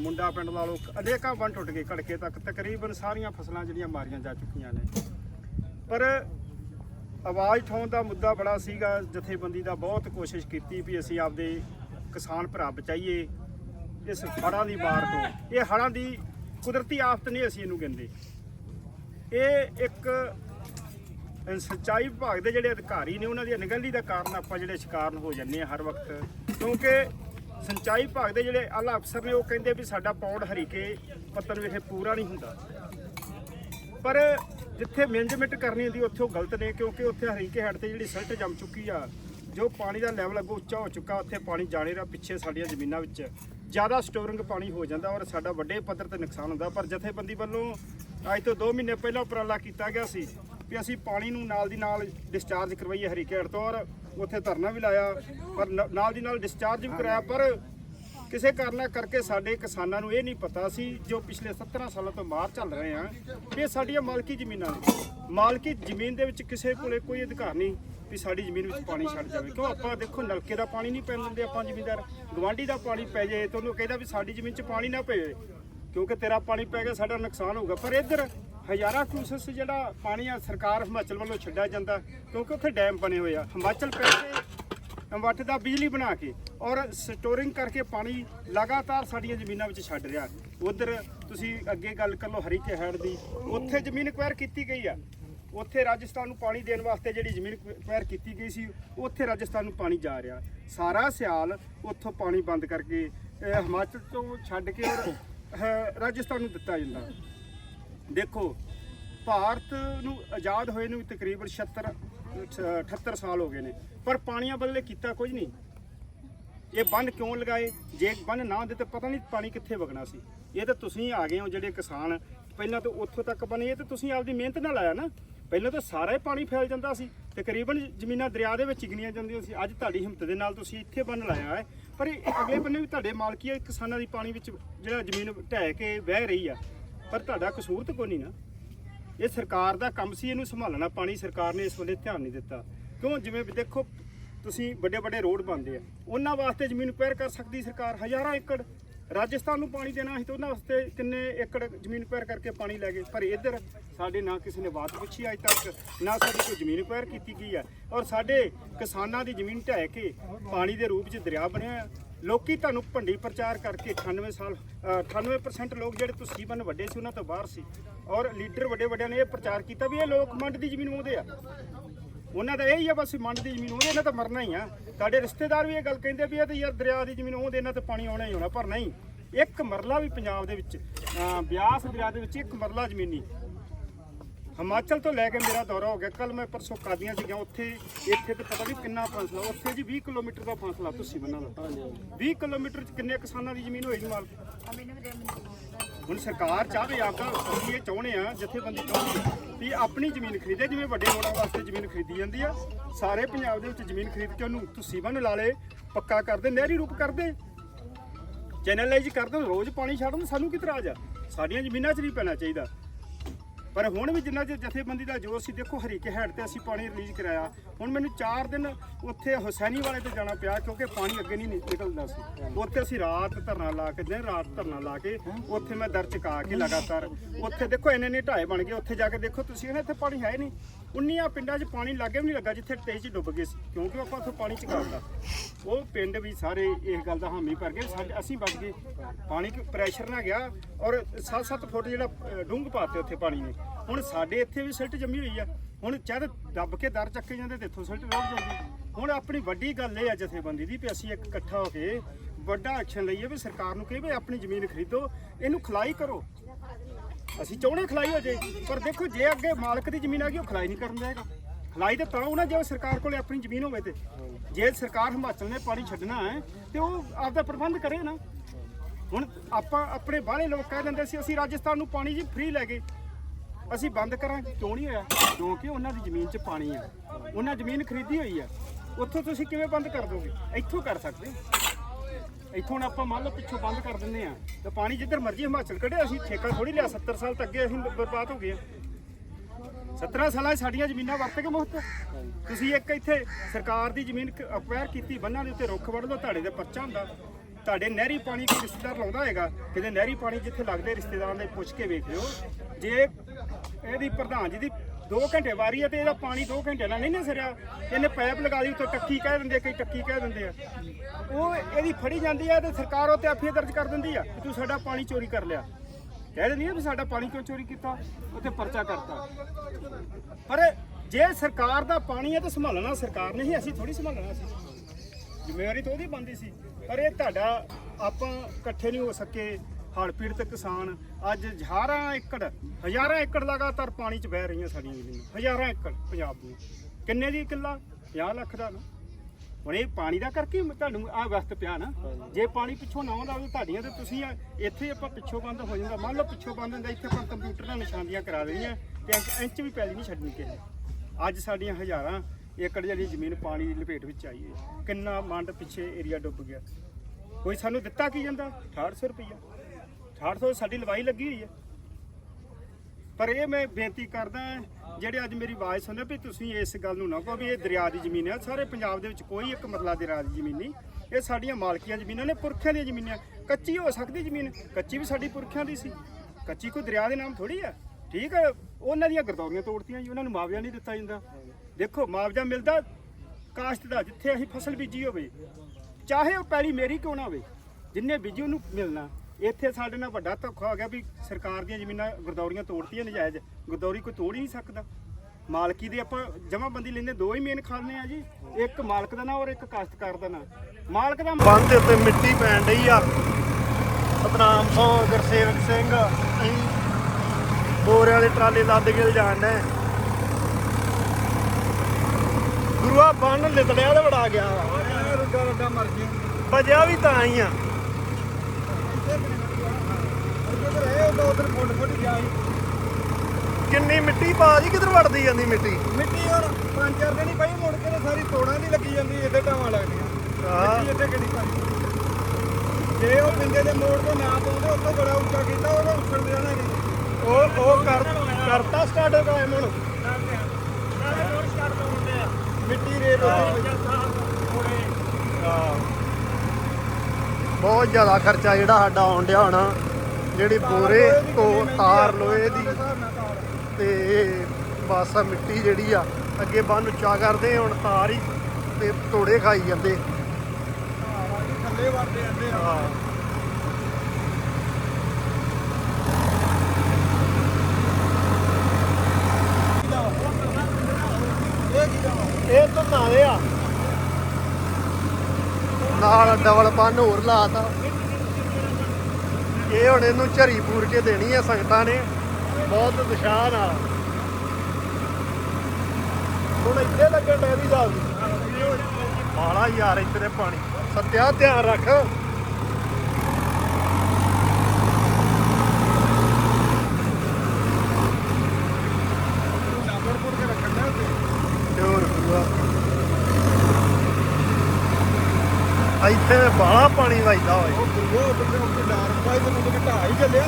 ਮੁੰਡਾ ਪਿੰਡ ਲਾ ਲਓ ਅਨੇਕਾਂ ਬੰਨ ਟੁੱਟ ਗਏ ਕੜਕੇ ਤੱਕ, ਤਕਰੀਬਨ ਸਾਰੀਆਂ ਫਸਲਾਂ ਜਿਹੜੀਆਂ ਮਾਰੀਆਂ ਜਾ ਚੁੱਕੀਆਂ ਨੇ। ਪਰ ਆਵਾਜ਼ ਉਠਾਉਣ ਦਾ ਮੁੱਦਾ ਬੜਾ ਸੀਗਾ, ਜਥੇਬੰਦੀ ਦਾ ਬਹੁਤ ਕੋਸ਼ਿਸ਼ ਕੀਤੀ ਵੀ ਅਸੀਂ ਆਪਦੇ ਕਿਸਾਨ ਭਰਾ ਬਚਾਈਏ, ਇਸ ਹੜ੍ਹਾਂ ਦੀ ਮਾਰ ਤੋਂ। ਇਹ ਹੜ੍ਹਾਂ ਦੀ ਕੁਦਰਤੀ ਆਫਤ ਨਹੀਂ ਅਸੀਂ ਇਹਨੂੰ ਕਹਿੰਦੇ। ਇਹ ਇੱਕ ਸਿੰਚਾਈ ਵਿਭਾਗ ਦੇ ਜਿਹੜੇ ਅਧਿਕਾਰੀ ਨੇ, ਉਹਨਾਂ ਦੀ ਅਣਗਹਿਲੀ ਦਾ ਕਾਰਨ ਆਪਾਂ ਜਿਹੜੇ ਸ਼ਿਕਾਰ ਹੋ ਜੰਨੇ ਆ ਹਰ ਵਕਤ। ਕਿਉਂਕਿ ਸਿੰਚਾਈ ਵਿਭਾਗ ਦੇ ਜਿਹੜੇ ਆਲਾ ਅਫਸਰ ਨੇ, ਉਹ ਕਹਿੰਦੇ ਵੀ ਸਾਡਾ ਪੌੜ ਹਰੀਕੇ ਪੱਤਨ ਵਿਖੇ ਪੂਰਾ ਨਹੀਂ ਹੁੰਦਾ। ਪਰ ਜਿੱਥੇ ਮੈਨੇਜਮੈਂਟ ਕਰਨੀ ਹੁੰਦੀ, ਉੱਥੇ ਉਹ ਗਲਤ ਨੇ, ਕਿਉਂਕਿ ਉੱਥੇ ਹਰੀਕੇ ਹੈਡ ਤੇ ਜਿਹੜੀ ਸਲਟ ਜੰਮ ਚੁੱਕੀ ਆ, ਜੋ ਪਾਣੀ ਦਾ ਲੈਵਲ ਅੱਗੋਂ ਉੱਚਾ ਹੋ ਚੁੱਕਾ, ਉੱਥੇ ਪਾਣੀ ਜਾਣੇ ਦਾ ਪਿੱਛੇ ਸਾਡੀਆਂ ਜ਼ਮੀਨਾਂ ਵਿੱਚ ਜ਼ਿਆਦਾ ਸਟੋਰਿੰਗ ਪਾਣੀ ਹੋ ਜਾਂਦਾ ਔਰ ਸਾਡਾ ਵੱਡੇ ਪੱਧਰ ਤੇ ਨੁਕਸਾਨ ਹੁੰਦਾ। ਪਰ ਜਥੇਬੰਦੀ ਵੱਲੋਂ ਅੱਜ ਤੋਂ 2 ਮਹੀਨੇ ਪਹਿਲਾਂ ਉਪਰਾਲਾ ਕੀਤਾ ਗਿਆ ਸੀ। ਵੀ ਅਸੀਂ ਪਾਣੀ ਨੂੰ ਨਾਲ ਦੀ ਨਾਲ ਡਿਸਚਾਰਜ ਕਰਵਾਈਏ ਹਰੀਕੇ ਹੈਡ ਤੋਂ ਔਰ ਉੱਥੇ ਧਰਨਾ ਵੀ ਲਾਇਆ, ਪਰ ਨਾਲ ਦੀ ਨਾਲ ਡਿਸਚਾਰਜ ਵੀ ਕਰਾਇਆ, ਪਰ ਕਿਸੇ ਕਾਰਨਾਂ ਕਰਕੇ ਸਾਡੇ ਕਿਸਾਨਾਂ ਨੂੰ ਇਹ ਨਹੀਂ ਪਤਾ ਸੀ ਜੋ ਪਿਛਲੇ 17 ਸਾਲਾਂ ਤੋਂ ਬਾਹਰ ਚੱਲ ਰਹੇ ਆ ਇਹ ਸਾਡੀਆਂ ਮਾਲਕੀ ਜ਼ਮੀਨਾਂ ਨੇ। ਮਾਲਕੀ ਜ਼ਮੀਨ ਦੇ ਵਿੱਚ ਕਿਸੇ ਕੋਲੇ ਕੋਈ ਅਧਿਕਾਰ ਨਹੀਂ ਵੀ ਸਾਡੀ ਜ਼ਮੀਨ ਵਿੱਚ ਪਾਣੀ ਛੱਡ ਜਾਵੇ। ਕਿਉਂ? ਆਪਾਂ ਦੇਖੋ, ਨਲਕੇ ਦਾ ਪਾਣੀ ਨਹੀਂ ਪੈਣ ਦਿੰਦੇ ਆਪਾਂ ਜ਼ਮੀਨਦਾਰ ਗਵਾਂਢੀ ਦਾ ਪਾਣੀ ਪੈ ਜਾਏ ਤਾਂ ਉਹਨੂੰ ਕਹਿੰਦਾ ਵੀ ਸਾਡੀ ਜ਼ਮੀਨ 'ਚ ਪਾਣੀ ਨਾ ਪਏ। ਕਿਉਂਕਿ ਤੇਰਾ ਪਾਣੀ ਪੈ ਗਿਆ, ਸਾਡਾ ਨੁਕਸਾਨ ਹੋਊਗਾ। ਪਰ ਇੱਧਰ ਹਜ਼ਾਰਾਂ ਕਿਊਸਸ ਜਿਹੜਾ ਪਾਣੀ ਆ ਸਰਕਾਰ ਹਿਮਾਚਲ ਵੱਲੋਂ ਛੱਡਿਆ ਜਾਂਦਾ ਕਿਉਂਕਿ ਉੱਥੇ ਡੈਮ ਬਣੇ ਹੋਏ ਆ। ਹਿਮਾਚਲ ਪੈਸੇ ਵੱਟ ਦਾ ਬਿਜਲੀ ਬਣਾ ਕੇ ਔਰ ਸਟੋਰਿੰਗ ਕਰਕੇ ਪਾਣੀ ਲਗਾਤਾਰ ਸਾਡੀਆਂ ਜ਼ਮੀਨਾਂ ਵਿੱਚ ਛੱਡ ਰਿਹਾ। ਉਧਰ ਤੁਸੀਂ ਅੱਗੇ ਗੱਲ ਕਰ ਲਓ ਹਰੀਕੇ ਹੈਡ ਦੀ। ਉੱਥੇ ਜ਼ਮੀਨ ਐਕਵਾਇਰ ਕੀਤੀ ਗਈ ਆ। ਉੱਥੇ ਰਾਜਸਥਾਨ ਨੂੰ ਪਾਣੀ ਦੇਣ ਵਾਸਤੇ ਜਿਹੜੀ ਜ਼ਮੀਨ ਐਕਵਾਇਰ ਕੀਤੀ ਗਈ ਸੀ, ਉੱਥੇ ਰਾਜਸਥਾਨ ਨੂੰ ਪਾਣੀ ਜਾ ਰਿਹਾ। ਸਾਰਾ ਸਿਆਲ ਉੱਥੋਂ ਪਾਣੀ ਬੰਦ ਕਰਕੇ ਹਿਮਾਚਲ ਤੋਂ ਛੱਡ ਕੇ ਰਾਜਸਥਾਨ ਨੂੰ ਦਿੱਤਾ ਜਾਂਦਾ। ਦੇਖੋ, ਭਾਰਤ ਨੂੰ ਆਜ਼ਾਦ ਹੋਏ ਨੂੰ ਤਕਰੀਬਨ 76 78 ਸਾਲ ਹੋ ਗਏ ਨੇ, ਪਰ ਪਾਣੀਆਂ ਬਦਲੇ ਕੀਤਾ ਕੁਝ ਨਹੀਂ। ਇਹ ਬੰਨ ਕਿਉਂ ਲਗਾਏ? ਜੇ ਬੰਨ ਨਾ ਹੁੰਦੇ ਤਾਂ ਪਤਾ ਨਹੀਂ ਪਾਣੀ ਕਿੱਥੇ ਵਗਣਾ ਸੀ। ਇਹ ਤਾਂ ਤੁਸੀਂ ਆ ਗਏ ਹੋ ਜਿਹੜੇ ਕਿਸਾਨ, ਪਹਿਲਾਂ ਤਾਂ ਉੱਥੋਂ ਤੱਕ ਬਣੇ, ਇਹ ਤਾਂ ਤੁਸੀਂ ਆਪਦੀ ਮਿਹਨਤ ਨਾਲ ਆਇਆ ਨਾ। ਪਹਿਲਾਂ ਤਾਂ ਸਾਰਾ ਹੀ ਪਾਣੀ ਫੈਲ ਜਾਂਦਾ ਸੀ। ਤਕਰੀਬਨ ਜ਼ਮੀਨਾਂ ਦਰਿਆ ਦੇ ਵਿੱਚ ਹੀ ਗਿਣੀਆਂ ਜਾਂਦੀਆਂ ਸੀ। ਅੱਜ ਤੁਹਾਡੀ ਹਿੰਮਤ ਦੇ ਨਾਲ ਤੁਸੀਂ ਇੱਥੇ ਬੰਨ ਲਾਇਆ ਹੈ। ਪਰ ਇਹ ਅਗਲੇ ਬੰਨੇ ਵੀ ਤੁਹਾਡੇ ਮਾਲਕੀ ਹੈ ਕਿਸਾਨਾਂ ਦੀ ਪਾਣੀ ਵਿੱਚ ਜਿਹੜਾ ਜ਼ਮੀਨ ਢਹਿ ਕੇ ਵਹਿ ਰਹੀ ਆ। ਪਰ ਤੁਹਾਡਾ ਕਸੂਰ ਤਾਂ ਕੋਈ ਨਹੀਂ ਨਾ। ਇਹ ਸਰਕਾਰ ਦਾ ਕੰਮ ਸੀ, ਇਹਨੂੰ ਸੰਭਾਲਣਾ ਪਾਣੀ ਸਰਕਾਰ ਨੇ ਇਸ ਵੇਲੇ ਧਿਆਨ ਨਹੀਂ ਦਿੱਤਾ। ਕਿਉਂ? ਜਿਵੇਂ ਦੇਖੋ, ਤੁਸੀਂ ਵੱਡੇ ਵੱਡੇ ਰੋਡ ਬਣਦੇ ਆ। ਉਹਨਾਂ ਵਾਸਤੇ ਜ਼ਮੀਨ ਕੁਐਰ ਕਰ ਸਕਦੀ ਸਰਕਾਰ, ਹਜ਼ਾਰਾਂ ਏਕੜ। ਰਾਜਸਥਾਨ ਨੂੰ ਪਾਣੀ ਦੇਣਾ ਸੀ ਤਾਂ ਉਹਨਾਂ ਵਾਸਤੇ ਕਿੰਨੇ ਏਕੜ ਜ਼ਮੀਨ ਕੁਐਰ ਕਰਕੇ ਪਾਣੀ ਲੈ ਗਏ। ਪਰ ਇੱਧਰ ਸਾਡੇ ਨਾ ਕਿਸੇ ਨੇ ਬਾਤ ਪੁੱਛੀ ਅੱਜ ਤੱਕ, ਨਾ ਸਾਡੀ ਕੋਈ ਜ਼ਮੀਨ ਕੁਐਰ ਕੀਤੀ ਗਈ ਹੈ ਔਰ ਸਾਡੇ ਕਿਸਾਨਾਂ ਦੀ ਜ਼ਮੀਨ ਢਹਿ ਕੇ ਪਾਣੀ ਦੇ ਰੂਪ 'ਚ ਦਰਿਆ ਬਣਿਆ ਆ। ਲੋਕੀ ਤੁਹਾਨੂੰ ਭੰਡੀ ਪ੍ਰਚਾਰ ਕਰਕੇ 98 ਸਾਲ ਅ, 98% ਲੋਕ ਜਿਹੜੇ ਤੁਸੀਬਨ ਵੱਡੇ ਸੀ ਉਹਨਾਂ ਤੋਂ ਬਾਹਰ ਸੀ। ਔਰ ਲੀਡਰ ਵੱਡੇ ਵੱਡਿਆਂ ਨੇ ਇਹ ਪ੍ਰਚਾਰ ਕੀਤਾ ਵੀ ਇਹ ਲੋਕ ਮੰਡ ਦੀ ਜ਼ਮੀਨ ਮੋਹਦੇ ਆ। ਉਹਨਾਂ ਦਾ ਇਹ ਹੀ ਆ ਬਸ ਮੰਡ ਦੀ ਜ਼ਮੀਨ ਉਹਦੇ ਇਹਨਾਂ ਤਾਂ ਮਰਨਾ ਹੀ ਆ। ਸਾਡੇ ਰਿਸ਼ਤੇਦਾਰ ਵੀ ਇਹ ਗੱਲ ਕਹਿੰਦੇ ਵੀ ਇਹ ਤਾਂ ਯਾਰ ਦਰਿਆ ਦੀ ਜ਼ਮੀਨ ਉਹਦੇ ਇਹਨਾਂ ਤੇ ਪਾਣੀ ਆਉਣਾ ਹੀ ਹੋਣਾ ਪਰ ਨਹੀਂ। ਇੱਕ ਮਰਲਾ ਵੀ ਪੰਜਾਬ ਦੇ ਵਿੱਚ ਬਿਆਸ ਦਰਿਆ ਦੇ ਵਿੱਚ ਇੱਕ ਮਰਲਾ ਜ਼ਮੀਨੀ ਹਿਮਾਚਲ ਤੋਂ ਲੈ ਕੇ ਮੇਰਾ ਦੌਰਾ ਹੋ ਗਿਆ। ਕੱਲ ਮੈਂ ਪਰਸੋਂ ਕਾਦੀਆਂ ਸੀ ਗਿਆ ਉੱਥੇ, ਇੱਥੇ ਤੇ ਪਤਾ ਨਹੀਂ ਕਿੰਨਾ ਫਾਸਲਾ। ਉੱਥੇ ਜੀ 20 ਕਿਲੋਮੀਟਰ ਦਾ ਫਾਸਲਾ ਤੁਸੀਂ ਬੰਨਾਂ ਦਾ 20 ਕਿਲੋਮੀਟਰ ਚ ਕਿੰਨੇ ਕਿਸਾਨਾਂ ਦੀ ਜ਼ਮੀਨ ਹੋਏਗੀ ਮਾਲਕ ਹੁਣ ਸਰਕਾਰ ਚਾਹਵੇ ਆਪਾਂ ਅਸੀਂ ਇਹ ਚਾਹੁੰਦੇ ਆ ਜਥੇਬੰਦੀ ਚਾਹੁੰਦੀ ਆ ਵੀ ਆਪਣੀ ਜ਼ਮੀਨ ਖਰੀਦੇ, ਜਿਵੇਂ ਵੱਡੇ ਰੋਡਾਂ ਵਾਸਤੇ ਜ਼ਮੀਨ ਖਰੀਦੀ ਜਾਂਦੀ ਆ। ਸਾਰੇ ਪੰਜਾਬ ਦੇ ਵਿੱਚ ਜ਼ਮੀਨ ਖਰੀਦ ਕੇ ਉਹਨੂੰ ਤੁਸੀਂ ਬੰਨ ਲਾ ਲੇ ਪੱਕਾ ਕਰਦੇ ਨਹਿਰੀ ਰੂਪ ਕਰਦੇ ਚੈਨਲਾਈਜ਼ ਕਰ ਦੇਣ, ਰੋਜ਼ ਪਾਣੀ ਛੱਡਣ ਸਾਨੂੰ ਕੀ ਤਰਾਜ ਆ? ਸਾਡੀਆਂ ਜ਼ਮੀਨਾਂ 'ਚ ਨਹੀਂ ਪੈਣਾ ਚਾਹੀਦਾ। ਪਰ ਹੁਣ ਵੀ ਜਿੰਨਾ ਚਿਰ ਜਥੇਬੰਦੀ ਦਾ ਜੋਸ਼ ਸੀ, ਦੇਖੋ ਹਰੀਕੇ ਹੈਡ ਤੇ ਅਸੀਂ ਪਾਣੀ ਰਿਲੀਜ਼ ਕਰਾਇਆ। ਹੁਣ ਮੈਨੂੰ 4 ਦਿਨ ਉੱਥੇ ਹੁਸੈਨੀ ਵਾਲੇ ਤੇ ਜਾਣਾ ਪਿਆ ਕਿਉਂਕਿ ਪਾਣੀ ਅੱਗੇ ਨਹੀਂ ਨਿਕਲਦਾ ਸੀ। ਉੱਥੇ ਅਸੀਂ ਰਾਤ ਧਰਨਾ ਲਾ ਕੇ, ਦਿਨ ਰਾਤ ਧਰਨਾ ਲਾ ਕੇ ਉੱਥੇ ਮੈਂ ਦਰ ਚਕਾ ਕੇ ਲਗਾਤਾਰ। ਉੱਥੇ ਦੇਖੋ ਇੰਨੇ ਨੇ ਢਾਏ ਬਣ ਗਏ, ਉੱਥੇ ਜਾ ਕੇ ਦੇਖੋ ਤੁਸੀਂ ਕਹਿੰਦੇ ਇੱਥੇ ਪਾਣੀ ਹੈ ਨਹੀਂ। ਉਨੀਆਂ ਪਿੰਡਾਂ 'ਚ ਪਾਣੀ ਲੱਗੇ ਵੀ ਨਹੀਂ ਲੱਗਾ ਜਿੱਥੇ ਤੇਜ਼ 'ਚ ਡੁੱਬ ਗਏ ਸੀ ਕਿਉਂਕਿ ਆਪਾਂ ਉੱਥੋਂ ਪਾਣੀ ਚਕਾਉਂਦਾ ਉਹ ਪਿੰਡ ਵੀ ਸਾਰੇ ਇਸ ਗੱਲ ਦਾ ਹਾਮੀ ਭਰ ਗਏ ਸਾਡੇ ਅਸੀਂ ਬਚ ਗਏ। ਪਾਣੀ ਕਿ ਪ੍ਰੈਸ਼ਰ ਨਾ ਗਿਆ ਔਰ 7-7 ਫੁੱਟ ਜਿਹੜਾ ਅ, ਡੂੰਘ ਪਾਤੇ ਉੱਥੇ ਪਾਣੀ ਨੇ। ਹੁਣ ਸਾਡੇ ਇੱਥੇ ਵੀ ਸਿਲਟ ਜੰਮੀ ਹੋਈ ਆ। ਹੁਣ ਜਦ ਦੱਬ ਕੇ ਦਰ ਚੱਕੇ ਜਾਂਦੇ ਤੇ ਇੱਥੋਂ ਸਿਲਟ ਰੁੜ ਜਾਂਦੀ। ਹੁਣ ਆਪਣੀ ਵੱਡੀ ਗੱਲ ਇਹ ਆ ਜਥੇਬੰਦੀ ਦੀ ਵੀ ਅਸੀਂ ਇੱਕ ਇਕੱਠਾ ਹੋ ਕੇ ਵੱਡਾ ਐਕਸ਼ਨ ਲਈਏ ਵੀ ਸਰਕਾਰ ਨੂੰ ਕਹੇ ਵੀ ਆਪਣੀ ਜ਼ਮੀਨ ਖਰੀਦੋ ਇਹਨੂੰ ਖਲਾਈ ਕਰੋ। ਅਸੀਂ ਚਾਹੁੰਦੇ ਖਲਾਈ ਹੋ ਜੇ ਪਰ ਦੇਖੋ ਜੇ ਅੱਗੇ ਮਾਲਕ ਦੀ ਜ਼ਮੀਨ ਆ ਗਈ ਉਹ ਖਲਾਈ ਨਹੀਂ ਕਰਨ ਦੇਗਾ। ਖਲਾਈ ਤਾਂ ਤਾਂ ਉਹਨਾਂ ਜੇ ਸਰਕਾਰ ਕੋਲੇ ਆਪਣੀ ਜ਼ਮੀਨ ਹੋਵੇ ਤੇ। ਜੇ ਸਰਕਾਰ ਹਿਮਾਚਲ ਨੇ ਪਾਣੀ ਛੱਡਣਾ ਹੈ, ਤੇ ਉਹ ਆਪਦਾ ਪ੍ਰਬੰਧ ਕਰੇ ਨਾ। ਹੁਣ ਆਪਾਂ ਆਪਣੇ ਬਾਹਲੇ ਲੋਕ ਕਹਿ ਦਿੰਦੇ ਸੀ, ਅਸੀਂ ਰਾਜਸਥਾਨ ਨੂੰ ਪਾਣੀ ਜੀ ਫ੍ਰੀ ਲੈ ਗਏ। ਅਸੀਂ ਬੰਦ ਕਰਾਂਗੇ, ਕਿਉਂ ਨਹੀਂ ਹੋਇਆ? ਕਿਉਂਕਿ ਉਹਨਾਂ ਦੀ ਜ਼ਮੀਨ 'ਚ ਪਾਣੀ ਆ ਉਹਨਾਂ ਜ਼ਮੀਨ ਖਰੀਦੀ ਹੋਈ ਆ ਉੱਥੋਂ ਤੁਸੀਂ ਕਿਵੇਂ ਬੰਦ ਕਰ ਦੋਗੇ? ਇੱਥੋਂ ਕਰ ਸਕਦੇ ਇੱਥੋਂ ਹੁਣ ਆਪਾਂ ਮੰਨ ਲਓ ਪਿੱਛੋਂ ਬੰਦ ਕਰ ਦਿੰਦੇ ਆ ਤਾਂ ਪਾਣੀ ਜਿੱਧਰ ਮਰਜ਼ੀ ਹਿਮਾਚਲ ਕੱਢੇ, ਅਸੀਂ ਠੇਕਾ ਥੋੜੀ ਲਿਆ 70 ਸਾਲ ਤੱਕ ਅੱਗੇ ਅਸੀਂ ਬਰਬਾਦ ਹੋ ਗਏ ਆ 17 ਸਾਲਾਂ 'ਚ ਸਾਡੀਆਂ ਜ਼ਮੀਨਾਂ ਵਰਤ ਕੇ ਮੁਫਤ। ਤੁਸੀਂ ਇੱਕ ਇੱਥੇ ਸਰਕਾਰ ਦੀ ਜ਼ਮੀਨ ਅਕਵਾਇਰ ਕੀਤੀ, ਬੰਨਾਂ ਦੇ ਉੱਤੇ ਰੁੱਖ ਵੜ ਲਓ ਤੁਹਾਡੇ ਦੇ ਪਰਚਾ ਹੁੰਦਾ। ਤੁਹਾਡੇ ਨਹਿਰੀ ਪਾਣੀ ਕੋਈ ਰਿਸ਼ਤੇਦਾਰ ਲਾਉਂਦਾ ਹੋਏਗਾ, ਕਿਤੇ ਨਹਿਰੀ ਪਾਣੀ ਜਿੱਥੇ ਲੱਗਦੇ ਰਿਸ਼ਤੇਦਾਰਾਂ ਦੇ ਪੁੱਛ ਕੇ ਵੇਖ ਲਿਓ। ਜੇ ਇਹਦੀ ਪ੍ਰਧਾਨ ਜੀ ਦੀ 2 ਘੰਟੇ ਵਾਰੀ ਹੈ ਤੇ ਇਹਦਾ ਪਾਣੀ 2 ਘੰਟੇ ਨਾਲ ਨਹੀਂ ਨਾ ਸਿਰਿਆ। ਇਹਨੇ ਪਾਈਪ ਲਗਾ ਲਈ ਉੱਤੇ ਟੱਕੀ ਕਹਿ ਦਿੰਦੇ ਕਈ ਟੱਕੀ ਕਹਿ ਦਿੰਦੇ ਆ। ਉਹ ਇਹਦੀ ਫੜੀ ਜਾਂਦੀ ਹੈ ਤੇ ਸਰਕਾਰ ਉੱਤੇ ਐਫਆਈਆਰ ਦਰਜ ਕਰ ਦਿੰਦੀ ਆ ਕਿ ਤੂੰ ਸਾਡਾ ਪਾਣੀ ਚੋਰੀ ਕਰ ਲਿਆ। ਕਹਿ ਦਿੰਦੀ ਆ ਵੀ ਸਾਡਾ ਪਾਣੀ ਕਿਉਂ ਚੋਰੀ ਕੀਤਾ? ਉੱਥੇ ਪਰਚਾ ਕਰਤਾ। ਪਰ ਜੇ ਸਰਕਾਰ ਦਾ ਪਾਣੀ ਹੈ ਤਾਂ ਸੰਭਾਲਣਾ ਸਰਕਾਰ ਨੇ ਹੀ, ਅਸੀਂ ਥੋੜੀ ਸੰਭਾਲਣਾ ਸੀ। ਜ਼ਿੰਮੇਵਾਰੀ ਤਾਂ ਉਹਦੀ ਬਣਦੀ ਸੀ। ਪਰ ਇਹ ਤੁਹਾਡਾ, ਆਪਾਂ ਇਕੱਠੇ ਨਹੀਂ ਹੋ ਸਕੇ। ਹੜ੍ਹ ਪੀੜਤ ਕਿਸਾਨ ਅੱਜ ਹਜ਼ਾਰਾਂ ਏਕੜ ਹਜ਼ਾਰਾਂ ਏਕੜ ਲਗਾਤਾਰ ਪਾਣੀ 'ਚ ਵਹਿ ਰਹੀਆਂ ਸਾਡੀਆਂ ਜ਼ਮੀਨਾਂ। ਹਜ਼ਾਰਾਂ ਏਕੜ ਪੰਜਾਬ ਦੀਆਂ। ਕਿੰਨੇ ਦੀ ਕਿੱਲਾ? 50 ਲੱਖ ਦਾ ਨਾ। ਹੁਣ ਇਹ ਪਾਣੀ ਦਾ ਕਰਕੇ ਤੁਹਾਨੂੰ ਆ ਵਕਤ ਪਿਆ ਨਾ। ਜੇ ਪਾਣੀ ਪਿੱਛੋਂ ਨਾ ਆਉਂਦਾ ਤਾਂ ਤੁਹਾਡੀਆਂ ਤੇ ਤੁਸੀਂ ਇੱਥੇ ਆਪਾਂ ਪਿੱਛੋਂ ਬੰਦ ਹੋ ਜਾਂਦਾ। ਮੰਨ ਲਓ ਪਿੱਛੋਂ ਬੰਦ ਹੁੰਦਾ ਇੱਥੇ ਆਪਾਂ ਕੰਪਿਊਟਰ ਨਾਲ ਨਿਸ਼ਾਨੀਆਂ ਕਰਾ ਦੇਣੀਆਂ ਤੇ ਇੰਚ- ਇੰਚ ਵੀ ਪੈਲੀ ਨਹੀਂ ਛੱਡਣੀ ਕਿਸੇ। ਅੱਜ ਸਾਡੀਆਂ ਹਜ਼ਾਰਾਂ ਏਕੜ ਜਿਹੜੀ ਜ਼ਮੀਨ ਪਾਣੀ ਦੀ ਲਪੇਟ ਵਿੱਚ ਆਈ ਹੈ। ਕਿੰਨਾ ਮੰਡ ਪਿੱਛੇ ਏਰੀਆ ਡੁੱਬ ਗਿਆ। ਕੋਈ ਸਾਨੂੰ ਦਿੱਤਾ ਕੀ ਜਾਂਦਾ? 6800 ਰੁਪਈਆ। 6800 ਸਾਡੀ ਲਵਾਈ ਲੱਗੀ ਹੋਈ ਹੈ। ਪਰ ਇਹ ਮੈਂ ਬੇਨਤੀ ਕਰਦਾ ਜਿਹੜੇ ਅੱਜ ਮੇਰੀ ਆਵਾਜ਼ ਸੁਣਦੇ ਵੀ ਤੁਸੀਂ ਇਸ ਗੱਲ ਨੂੰ ਨਾ ਕਹੋ ਵੀ ਇਹ ਦਰਿਆ ਦੀ ਜ਼ਮੀਨ ਹੈ। ਸਾਰੇ ਪੰਜਾਬ ਦੇ ਵਿੱਚ ਕੋਈ ਇੱਕ ਮਰਲਾ ਦਰਿਆ ਦੀ ਜ਼ਮੀਨ ਨਹੀਂ। ਇਹ ਸਾਡੀਆਂ ਮਾਲਕੀਆਂ ਜ਼ਮੀਨਾਂ ਨੇ, ਪੁਰਖਿਆਂ ਦੀਆਂ ਜ਼ਮੀਨਾਂ। ਕੱਚੀ ਹੋ ਸਕਦੀ ਜ਼ਮੀਨ। ਕੱਚੀ ਵੀ ਸਾਡੀ ਪੁਰਖਿਆਂ ਦੀ ਸੀ। ਕੱਚੀ ਕੋਈ ਦਰਿਆ ਦੇ ਨਾਮ ਥੋੜੀ ਆ ਠੀਕ ਹੈ, ਉਹਨਾਂ ਦੀਆਂ ਗਰਦੌਰੀਆਂ ਤੋੜਤੀਆਂ ਜੀ, ਉਹਨਾਂ ਨੂੰ ਮੁਆਵਜ਼ਾ ਨਹੀਂ ਦਿੱਤਾ ਜਾਂਦਾ। ਦੇਖੋ, ਮੁਆਵਜ਼ਾ ਮਿਲਦਾ ਕਾਸ਼ਤ ਦਾ, ਜਿੱਥੇ ਅਸੀਂ ਫਸਲ ਬੀਜੀ ਹੋਵੇ। ਚਾਹੇ ਉਹ ਪੈਲੀ ਮੇਰੀ ਕਿਉਂ ਨਾ ਹੋਵੇ, ਜਿੰਨੇ ਬੀਜੀ ਉਹਨੂੰ ਮਿਲਣਾ। ਇੱਥੇ ਸਾਡੇ ਨਾਲ ਵੱਡਾ ਧੋਖਾ ਹੋ ਗਿਆ ਵੀ ਸਰਕਾਰ ਦੀਆਂ ਜ਼ਮੀਨਾਂ ਗਰਦੌਰੀਆਂ ਤੋੜਤੀਆਂ ਨਜਾਇਜ਼। ਗਰਦੌਰੀ ਕੋਈ ਤੋੜ ਹੀ ਨਹੀਂ ਸਕਦਾ। ਮਾਲਕੀ ਦੇ ਆਪਾਂ ਜਮਾਬੰਦੀ ਲੈਂਦੇ ਦੋ ਹੀ ਮੇਨ ਖਾਨੇ ਆ ਜੀ। ਇੱਕ ਮਾਲਕ ਦਾ ਨਾਂ ਔਰ ਇੱਕ ਕਾਸ਼ਤਕਾਰ ਦਾ ਨਾਂ। ਮਾਲਕ ਦਾ ਬੰਦ ਦੇ ਉੱਤੇ ਮਿੱਟੀ ਪੈਣ ਡਈ ਆ। ਸਤਨਾਮ ਸਿੰਘ ਗੁਰਸੇਵਕ ਸਿੰਘ ਅਸੀਂ ਬੋਰੇ ਵਾਲੇ ਟਰਾਲੇ ਲੱਦ ਕੇ ਜਾਣ ਗੁਰੂਆ ਬੰਨ ਲਿਤੜਿਆ ਤੇ ਬੜਾ ਗਿਆ। ਵਾ ਰੁੱਡਾ ਰੁੱਡਾ ਮਰ ਗਿਆ। ਬਜਿਆ ਵੀ ਤਾਂ ਹੀ ਆ। ਉਧਰ ਇਹ ਉਧਰ ਫੁੱਟ ਫੁੱਟ ਗਿਆ ਸੀ। ਕਿੰਨੀ ਮਿੱਟੀ ਪਾ ਦੀ ਕਿਧਰ ਵੜਦੀ ਜਾਂਦੀ ਮਿੱਟੀ? ਮਿੱਟੀ ਹੁਣ ਪੰਜ ਚਾਰ ਦਿਨ ਹੀ ਪਈ ਮੁੜ ਕੇ ਤੇ ਸਾਰੀ ਤੋੜਾਂ ਦੀ ਲੱਗੀ ਜਾਂਦੀ ਇੱਥੇ ਢਾਵਾਂ ਲੱਗਦੀਆਂ। ਹਾਂ। ਮਿੱਟੀ ਇੱਥੇ ਕਿਹੜੀ ਪਾਈ? ਜੇ ਉਹ ਪਿੰਡੇ ਦੇ ਮੋੜ ਤੋਂ ਨਾ ਪਾਉਂਦੇ ਉੱਥੋਂ ਬੜਾ ਉੱਚਾ ਕੀਤਾ ਉਹਦਾ ਉੱਛਣ ਦੇ ਜਾਣਾ ਨਹੀਂ ਉਹ ਉਹ ਕਰ ਕਰਤਾ ਸਟਾਰਟ ਕਾਇਮ ਹੁਣ। ਮਿੱਟੀ ਰੇਤ ਉੱਤੇ। ਬਹੁਤ ਜ਼ਿਆਦਾ ਖਰਚਾ ਜਿਹੜਾ ਸਾਡਾ ਆਉਣ ਡਿਆ ਹੋਣਾ। ਜਿਹੜੀ ਬੋਰੇ ਤੋਂ ਤਾਰ ਲੋਹੇ ਦੀ ਤੇ ਬਸ ਆਹ ਮਿੱਟੀ ਜਿਹੜੀ ਆ, ਅੱਗੇ ਬੰਨ ਉੱਚਾ ਕਰਦੇ, ਹੁਣ ਤਾਰ ਹੀ ਤੇ ਤੋੜੇ ਖਾਈ ਜਾਂਦੇ। ਥੱਲੇ ਵੜਦੇ ਜਾਂਦੇ ਆ ਹਾਂ। ਇਹ ਤਾਂ ਨਾਲੇ ਆ। ਨਾਲ ਡਬਲ ਪੰਨ ਹੋਰ ਲਾਤਾ ਇਹ ਹੁਣ ਇਹਨੂੰ ਝਰੀ ਪੂਰ ਕੇ ਦੇਣੀ ਆ ਸੰਗਤਾਂ ਨੇ। ਬਹੁਤ ਵਿਸ਼ਾਲ ਆ। ਹੁਣ ਇੱਥੇ ਲੱਗਣ ਡੈ ਜਾਲ ਬਾਲਾ ਯਾਰ ਇੱਥੇ ਪਾਣੀ। ਸੱਤਿਆ ਧਿਆਨ ਰੱਖ। ਇੱਥੇ ਬਾਲਾ ਪਾਣੀ ਵਜਦਾ ਹੋਏ ਉਹ ਗੁਰੂ ਬੰਦੇ ਉੱਤੇ ਡਾਰ ਪਾਈ ਤੇ ਮੁੰਡੇ ਹੀ ਚੱਲਿਆ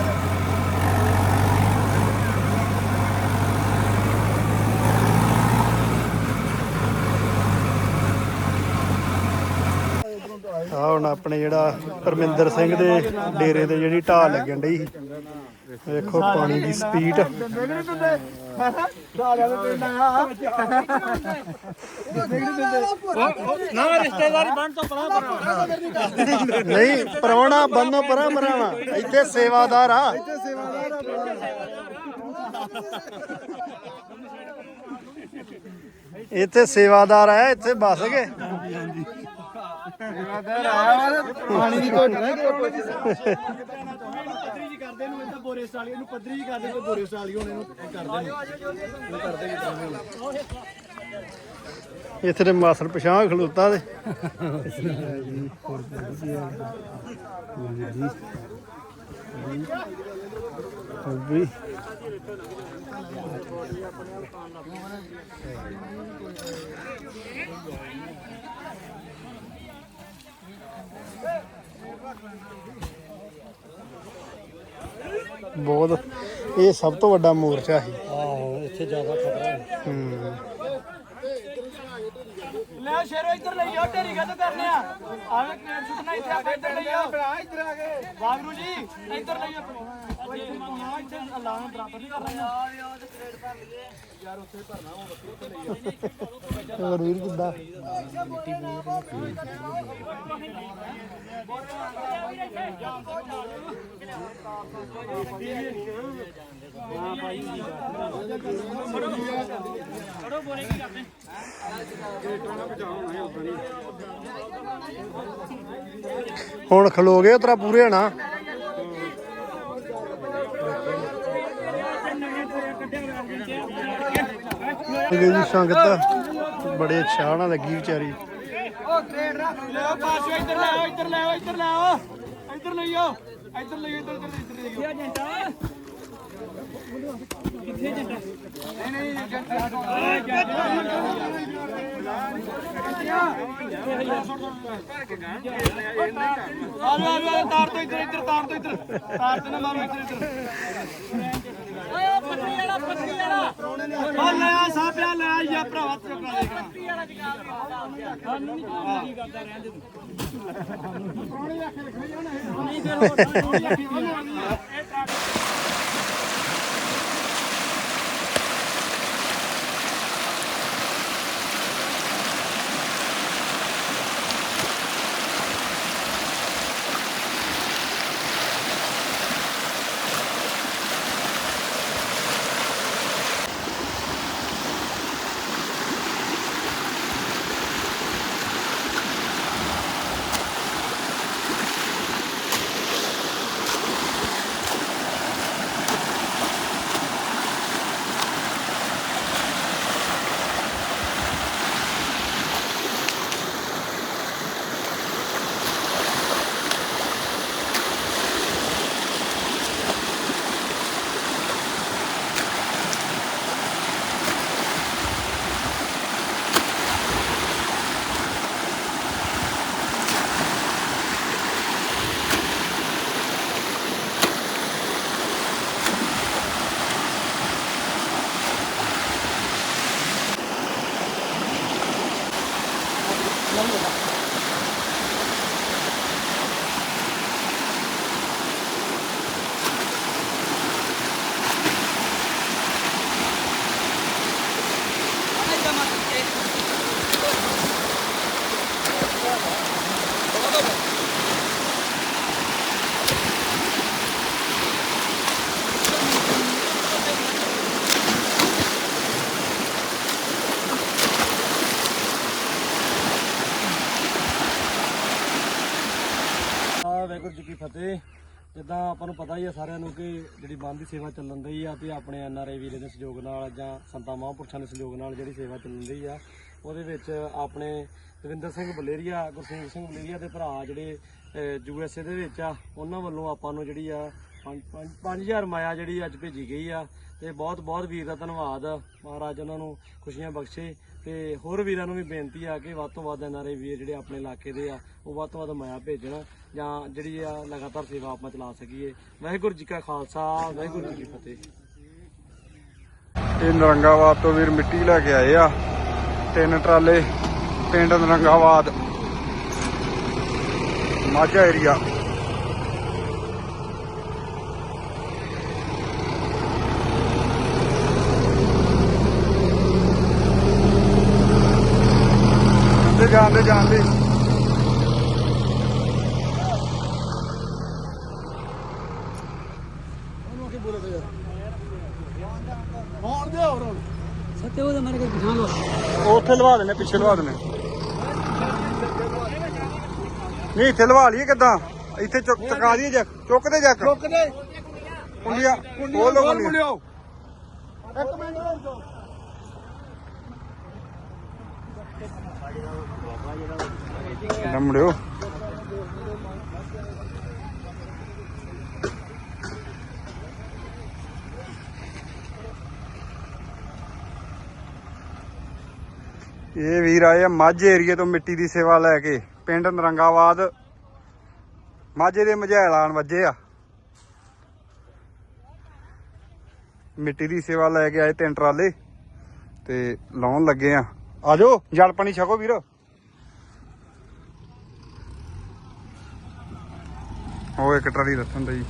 ਆ ਹੁਣ ਆਪਣੇ ਜਿਹੜਾ ਪਰਮਿੰਦਰ ਸਿੰਘ ਦੇ ਡੇਰੇ ਤੇ ਜਿਹੜੀ ਢਾਹ ਲੱਗਣ ਡਈ ਵੇਖੋ ਪਾਣੀ ਦੀ ਸਪੀਡ ਨਾ ਰਿਸ਼ਤੇਦਾਰੀ ਬਣ ਤੋਂ ਪਰਾਂ ਪਰਾਂ ਨਹੀਂ ਪਰਵਾਣਾ ਬੰਨੋ ਪਰਾਂ ਪਰਾਵਾ ਇੱਥੇ ਸੇਵਾਦਾਰ ਆ ਇੱਥੇ ਸੇਵਾਦਾਰ ਆ ਇੱਥੇ ਬਸ ਗਏ ਪਾਣੀ ਦੀ ਘੁੱਟ ਨਾ ਪੱਧਰੀ ਜੀ ਕਰਦੇ ਨੂੰ ਇਹਦਾ ਬੋਰੇ ਸਾਲੀ, ਇਹਨੂੰ ਪੱਧਰੀ ਜੀ ਕਰਦੇ ਕੋਈ ਬੋਰੇ ਸਾਲੀ ਹੁਣ ਇਹਨੂੰ ਕਰਦੇ ਨੇ। ਇਹ ਕਰਦੇ ਕਿਦਾਂ ਇੱਥੇ ਤੇ ਮਾਸਰ ਪਛਾਣ ਖਲੋਤਾ ਤੇ। ਵੀ ਬਹੁਤ। ਇਹ ਸਭ ਤੋਂ ਵੱਡਾ ਮੋਰਚਾ ਸੀ। ਆਹੋ ਇੱਥੇ ਜ਼ਿਆਦਾ ਖਤਰਾ ਹੂੰ। ਲੈ ਸ਼ੇਰੋ ਇੱਧਰ ਲਈ ਆਓ ਢੇਰੀ ਗੱਲ ਕਰਨੇ ਆ। ਆਵੇ ਕਨੇਡ ਸੁੱਟਣਾ ਇੱਥੇ ਆਪਾਂ ਇੱਧਰ ਲਈ ਆਓ ਭਰਾ ਇੱਧਰ ਆ। ਗਏ ਵਾਗਰੂ ਜੀ ਇੱਧਰ ਲਈ ਆਪਣੇ ਇੱਥੇ ਮਾਮਾ ਇੱਥੇ ਅੱਲਾਹ ਨੂੰ ਬਰਾਬਰ ਨਹੀਂ ਕਰਨਾ ਹੋਰ ਵੀਰ ਕਿੱਦਾਂ? ਹੁਣ ਖਲੋ ਗਏ ਉਤਰਾ ਪੂਰੇ ਹਣਾ ਜੀ ਸੰਗਤ ਬੜੇ ਚਾਹ ਨਾਲ ਲੱਗੀ ਵਿਚਾਰੀ। ਲੈ ਪਾਸੋ ਇੱਧਰ ਲੈ ਇੱਧਰ ਲੈ ਇੱਧਰ ਲੈ ਇੱਧਰ ਲਈ ਇੱਧਰ ਲਈ ਇੱਧਰ ਇੱਧਰ ਇੱਧਰ ਲਈ ਆਓ ਏਜੰਟਾ ਕਿੱਥੇ ਏਜੰਟਾ ਨਹੀਂ ਨਹੀਂ ਏਜੰਟਾ ਆ ਲੋ ਆ ਲੋ ਤਾਰ ਤੋਂ ਇੱਧਰ ਇੱਧਰ ਤਾਰ ਤੋਂ ਇੱਧਰ ਤਾਰ ਤੇ ਨਾ ਮਾਰੋ ਇੱਧਰ ਇੱਧਰ ਓਏ ਪੱਤੀ ਵਾਲਾ ਪੱਤੀ ਵਾਲਾ ਉਹ ਲੈ ਆ ਸਾਪਿਆ ਲੈ ਆ ਯਾ ਭਰਾਵਾ ਚੁੱਕਣਾ ਦੇਖਣਾ ਪੱਤੀ ਵਾਲਾ ਜਗਾ ਸਾਨੂੰ ਨਹੀਂ ਕੀ ਕਰਦਾ ਰਹਿਣ ਦੇ ਤੂੰ ਨਹੀਂ ਫਿਰ ਹੋਰ ਨਹੀਂ ਆਖੀ ਜਿੱਦਾਂ ਆਪਾਂ ਨੂੰ ਪਤਾ ਹੀ ਆ ਸਾਰਿਆਂ ਨੂੰ ਕਿ ਜਿਹੜੀ ਬੰਦ ਦੀ ਸੇਵਾ ਚੱਲਣ ਰਹੀ ਆ ਤੇ ਆਪਣੇ ਐਨਆਰਆਈ ਵੀਰੇ ਦੇ ਸਹਿਯੋਗ ਨਾਲ ਜਾਂ ਸੰਤਾਂ ਮਹਾਂਪੁਰਸ਼ਾਂ ਦੇ ਸਹਿਯੋਗ ਨਾਲ ਜਿਹੜੀ ਸੇਵਾ ਚੱਲਣ ਰਹੀ ਆ, ਉਹਦੇ ਵਿੱਚ ਆਪਣੇ ਦਵਿੰਦਰ ਸਿੰਘ ਬਲੇਰੀਆ ਗੁਰਸੇਵ ਸਿੰਘ ਬਲੇਰੀਆ ਦੇ ਭਰਾ ਜਿਹੜੇ ਯੂਐਸਏ ਦੇ ਵਿੱਚ ਆ, ਉਹਨਾਂ ਵੱਲੋਂ ਆਪਾਂ ਨੂੰ ਜਿਹੜੀ ਆ 5000 ਮਾਇਆ ਜਿਹੜੀ ਅੱਜ ਭੇਜੀ ਗਈ ਆ ਤੇ ਬਹੁਤ ਬਹੁਤ ਵੀਰ ਦਾ ਧੰਨਵਾਦ। ਮਹਾਰਾਜ ਉਹਨਾਂ ਨੂੰ ਖੁਸ਼ੀਆਂ ਬਖਸ਼ੇ। ਤੇ ਹੋਰ ਵੀਰਾਂ ਨੂੰ ਵੀ ਬੇਨਤੀ ਆ ਕਿ ਵੱਧ ਤੋਂ ਵੱਧ ਐਨਆਰਆਈ ਵੀਰ ਜਿਹੜੇ ਆਪਣੇ ਇਲਾਕੇ ਦੇ ਆ, ਉਹ ਵੱਧ ਤੋਂ ਵੱਧ ਮਾਇਆ ਭੇਜਣ ਜਾਂ ਜਿਹੜੀ ਆ ਲਗਾਤਾਰ ਸੇਵਾ ਆਪਾਂ ਚਲਾ ਸਕੀਏ। ਵਾਹਿਗੁਰੂ ਜੀ ਕਾ ਖਾਲਸਾ, ਵਾਹਿਗੁਰੂ ਜੀ ਕੀ ਫਤਿਹ। ਇਹ ਨਰੰਗਾਵਾਦ ਤੋਂ ਵੀਰ ਮਿੱਟੀ ਲੈ ਕੇ ਆਏ ਆ। ਤਿੰਨ ਟਰਾਲੇ, ਪਿੰਡ ਨਰੰਗਾਵਾਦ ਮਾਝਾ ਏਰੀਆ ਜਾਂਦੇ ਜਾਂਦੇ ਜਾਂਦੇ। ਉਹ ਉੱਥੇ ਲਵਾ ਦੇਣੇ ਪਿੱਛੇ ਲਵਾ ਦੇਣੇ ਨਹੀਂ ਇੱਥੇ ਲਵਾ ਲਈਏ ਕਿੱਦਾਂ? ਇੱਥੇ ਚੁੱਕ ਚਕਾ ਦਈਏ ਜੱਕ। ਚੁੱਕਦੇ ਜੱਕ। ਚੁੱਕਦੇ ਕੁੰਡੀਆਂ ਉਹ ਲੋਕ ਕੁੰਡੀਆਂ। ਨਮੜਿਓ ਇਹ ਵੀਰ ਆਏ ਆ ਮਾਝੇ ਏਰੀਏ ਤੋਂ ਮਿੱਟੀ ਦੀ ਸੇਵਾ ਲੈ ਕੇ, ਪਿੰਡ ਨਰੰਗਾਵਾਦ ਮਾਝੇ ਦੇ ਮਝੈਲ ਆਣ ਵੱਜੇ ਆ। ਮਿੱਟੀ ਦੀ ਸੇਵਾ ਲੈ ਕੇ ਆਏ ਤਿੰਨ ਟਰਾਲੇ ਤੇ ਲਾਉਣ ਲੱਗੇ ਆ। ਆਜੋ ਜਲ ਪਾਣੀ ਛਕੋ ਵੀਰ। ਉਹ ਇੱਕ ਟਰਾਲੀ ਰੱਖਣ ਦਾ ਜੀ